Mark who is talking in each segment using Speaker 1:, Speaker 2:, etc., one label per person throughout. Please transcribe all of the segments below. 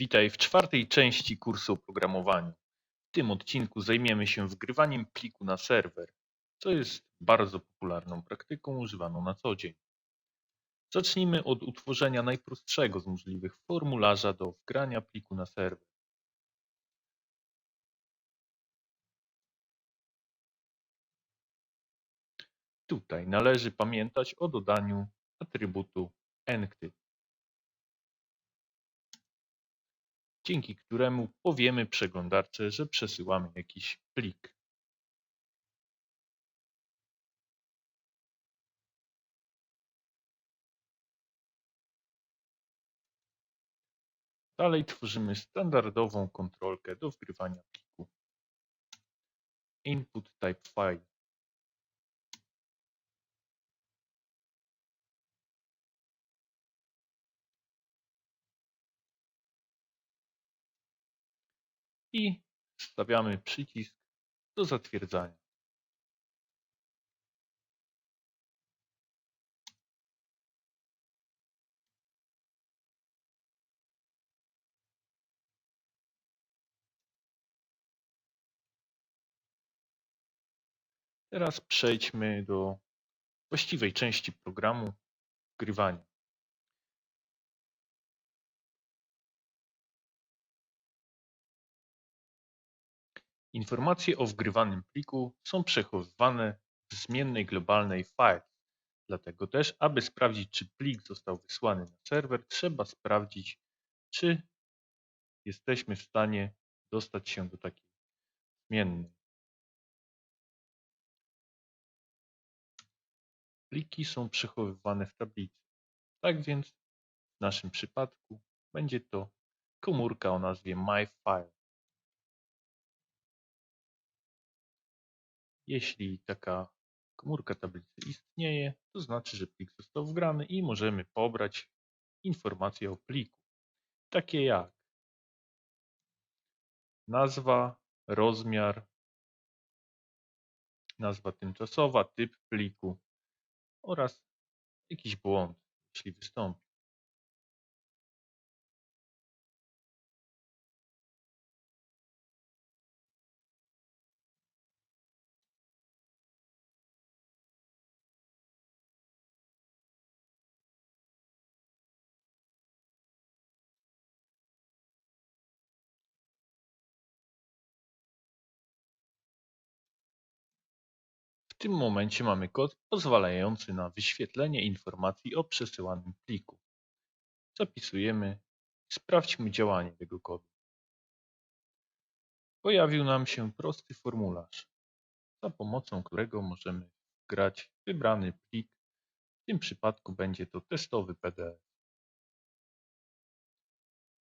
Speaker 1: Witaj w czwartej części kursu o programowaniu. W tym odcinku zajmiemy się wgrywaniem pliku na serwer, co jest bardzo popularną praktyką używaną na co dzień. Zacznijmy od utworzenia najprostszego z możliwych formularza do wgrania pliku na serwer. Tutaj należy pamiętać o dodaniu atrybutu encrypt. Dzięki któremu powiemy przeglądarce, że przesyłamy jakiś plik. Dalej tworzymy standardową kontrolkę do wgrywania pliku. Input type file. I stawiamy przycisk do zatwierdzania. Teraz przejdźmy do właściwej części programu wgrywania. Informacje o wgrywanym pliku są przechowywane w zmiennej globalnej file. Dlatego też, aby sprawdzić, czy plik został wysłany na serwer, trzeba sprawdzić, czy jesteśmy w stanie dostać się do takiej zmiennej. Pliki są przechowywane w tablicy. Tak więc w naszym przypadku będzie to komórka o nazwie MyFile. Jeśli taka komórka tablicy istnieje, to znaczy, że plik został wgrany i możemy pobrać informacje o pliku, takie jak nazwa, rozmiar, nazwa tymczasowa, typ pliku oraz jakiś błąd, jeśli wystąpi. W tym momencie mamy kod pozwalający na wyświetlenie informacji o przesyłanym pliku. Zapisujemy i sprawdźmy działanie tego kodu. Pojawił nam się prosty formularz, za pomocą którego możemy wgrać wybrany plik. W tym przypadku będzie to testowy PDF.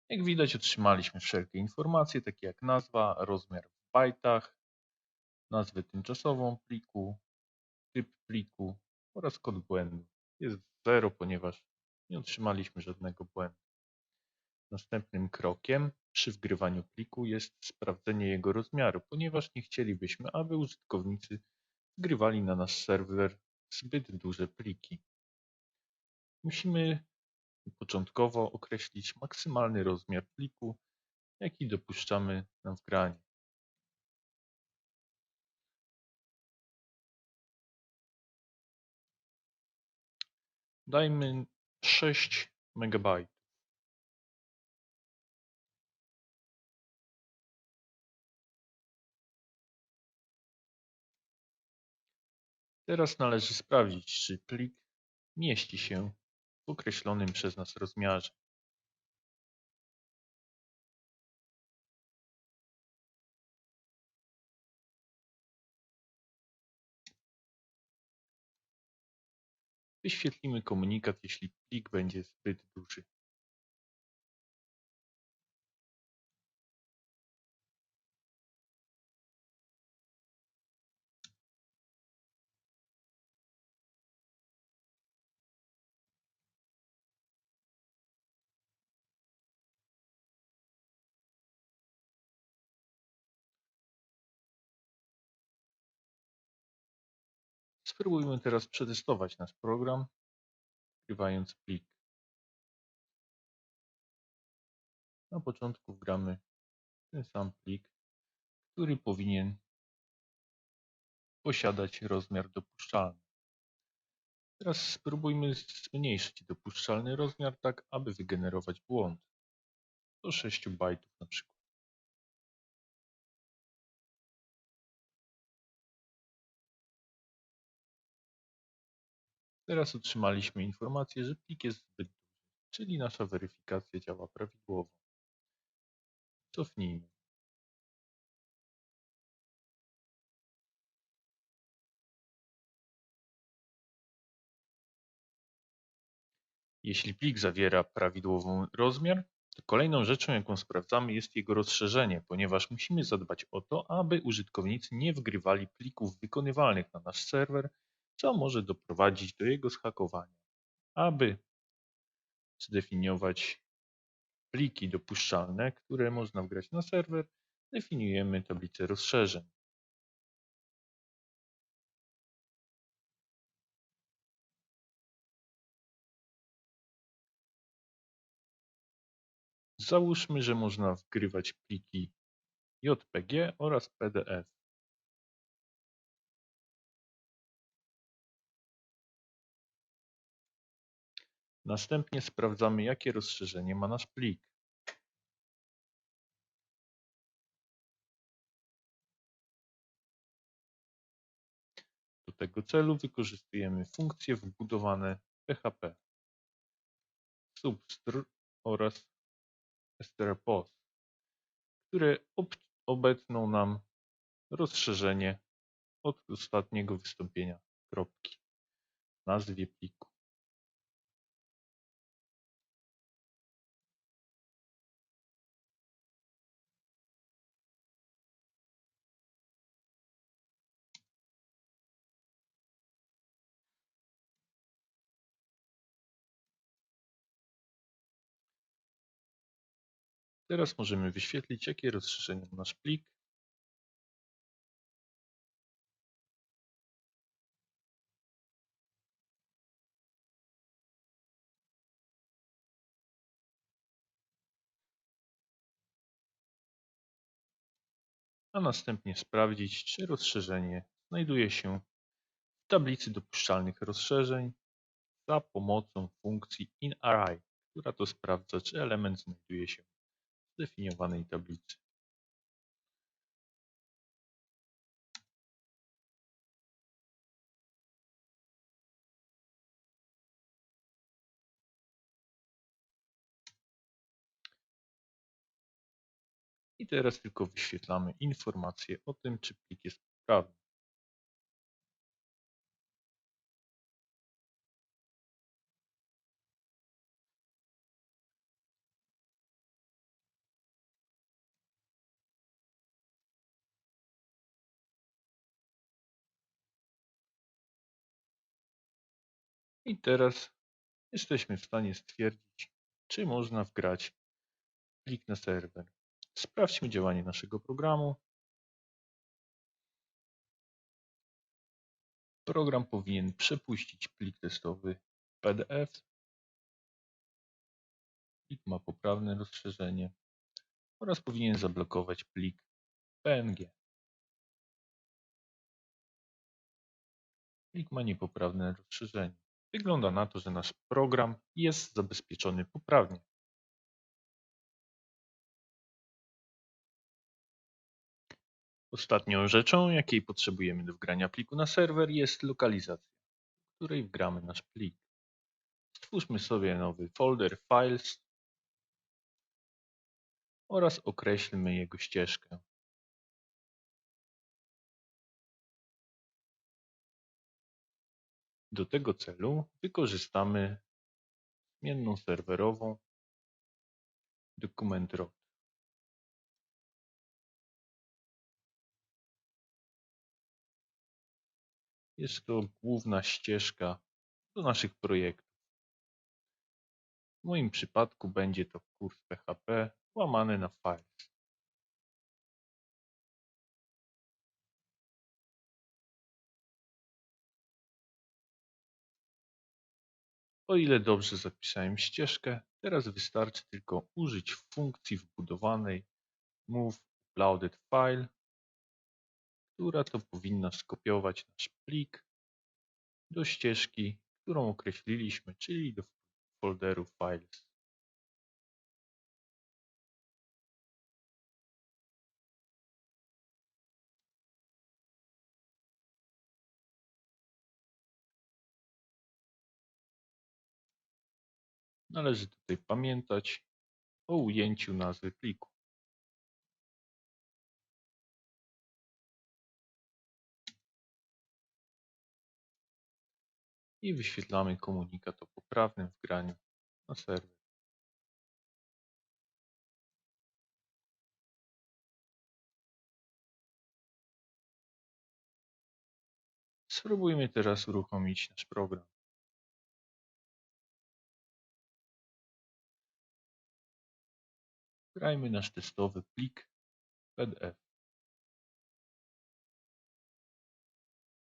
Speaker 1: Jak widać otrzymaliśmy wszelkie informacje, takie jak nazwa, rozmiar w bajtach, nazwę tymczasową pliku, typ pliku oraz kod błędu. Jest 0, ponieważ nie otrzymaliśmy żadnego błędu. Następnym krokiem przy wgrywaniu pliku jest sprawdzenie jego rozmiaru, ponieważ nie chcielibyśmy, aby użytkownicy wgrywali na nasz serwer zbyt duże pliki. Musimy początkowo określić maksymalny rozmiar pliku, jaki dopuszczamy na wgranie. Dajmy 6 MB. Teraz należy sprawdzić, czy plik mieści się w określonym przez nas rozmiarze. Wyświetlimy komunikat, jeśli plik będzie zbyt duży. Spróbujmy teraz przetestować nasz program, wgrywając plik. Na początku wgramy ten sam plik, który powinien posiadać rozmiar dopuszczalny. Teraz spróbujmy zmniejszyć dopuszczalny rozmiar tak, aby wygenerować błąd. Do 6 bajtów na przykład. Teraz otrzymaliśmy informację, że plik jest zbyt duży, czyli nasza weryfikacja działa prawidłowo. Cofnijmy. Jeśli plik zawiera prawidłowy rozmiar, to kolejną rzeczą, jaką sprawdzamy, jest jego rozszerzenie, ponieważ musimy zadbać o to, aby użytkownicy nie wgrywali plików wykonywalnych na nasz serwer, co może doprowadzić do jego zhakowania. Aby zdefiniować pliki dopuszczalne, które można wgrać na serwer, definiujemy tablicę rozszerzeń. Załóżmy, że można wgrywać pliki JPG oraz PDF. Następnie sprawdzamy, jakie rozszerzenie ma nasz plik. Do tego celu wykorzystujemy funkcje wbudowane PHP substr oraz strpos, które obetną nam rozszerzenie od ostatniego wystąpienia kropki w nazwie pliku. Teraz możemy wyświetlić, jakie rozszerzenie ma nasz plik. A następnie sprawdzić, czy rozszerzenie znajduje się w tablicy dopuszczalnych rozszerzeń za pomocą funkcji inArray, która to sprawdza, czy element znajduje się zdefiniowanej tablicy I teraz tylko wyświetlamy informację o tym, czy plik jest poprawny. I teraz jesteśmy w stanie stwierdzić, czy można wgrać plik na serwer. Sprawdźmy działanie naszego programu. Program powinien przepuścić plik testowy PDF. Plik ma poprawne rozszerzenie oraz powinien zablokować plik PNG. Plik ma niepoprawne rozszerzenie. Wygląda na to, że nasz program jest zabezpieczony poprawnie. Ostatnią rzeczą, jakiej potrzebujemy do wgrania pliku na serwer jest lokalizacja, w której wgramy nasz plik. Stwórzmy sobie nowy folder Files oraz określmy jego ścieżkę. Do tego celu wykorzystamy zmienną serwerową document.root. Jest to główna ścieżka do naszych projektów. W moim przypadku będzie to kurs PHP łamany na files. O ile dobrze zapisałem ścieżkę, Teraz wystarczy tylko użyć funkcji wbudowanej move uploaded file, która to powinna skopiować nasz plik do ścieżki, którą określiliśmy, czyli do folderu files. Należy tutaj pamiętać o ujęciu nazwy pliku. I wyświetlamy komunikat o poprawnym wgraniu na serwer. Spróbujmy teraz uruchomić nasz program. Wgrajmy nasz testowy plik PDF.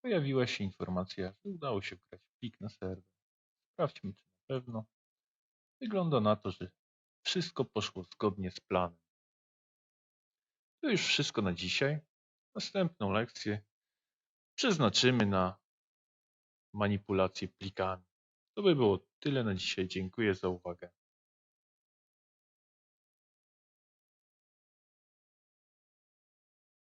Speaker 1: Pojawiła się informacja, że udało się wgrać plik na serwer. Sprawdźmy, czy na pewno. Wygląda na to, że wszystko poszło zgodnie z planem. To już wszystko na dzisiaj. Następną lekcję przeznaczymy na manipulację plikami. To by było tyle na dzisiaj. Dziękuję za uwagę.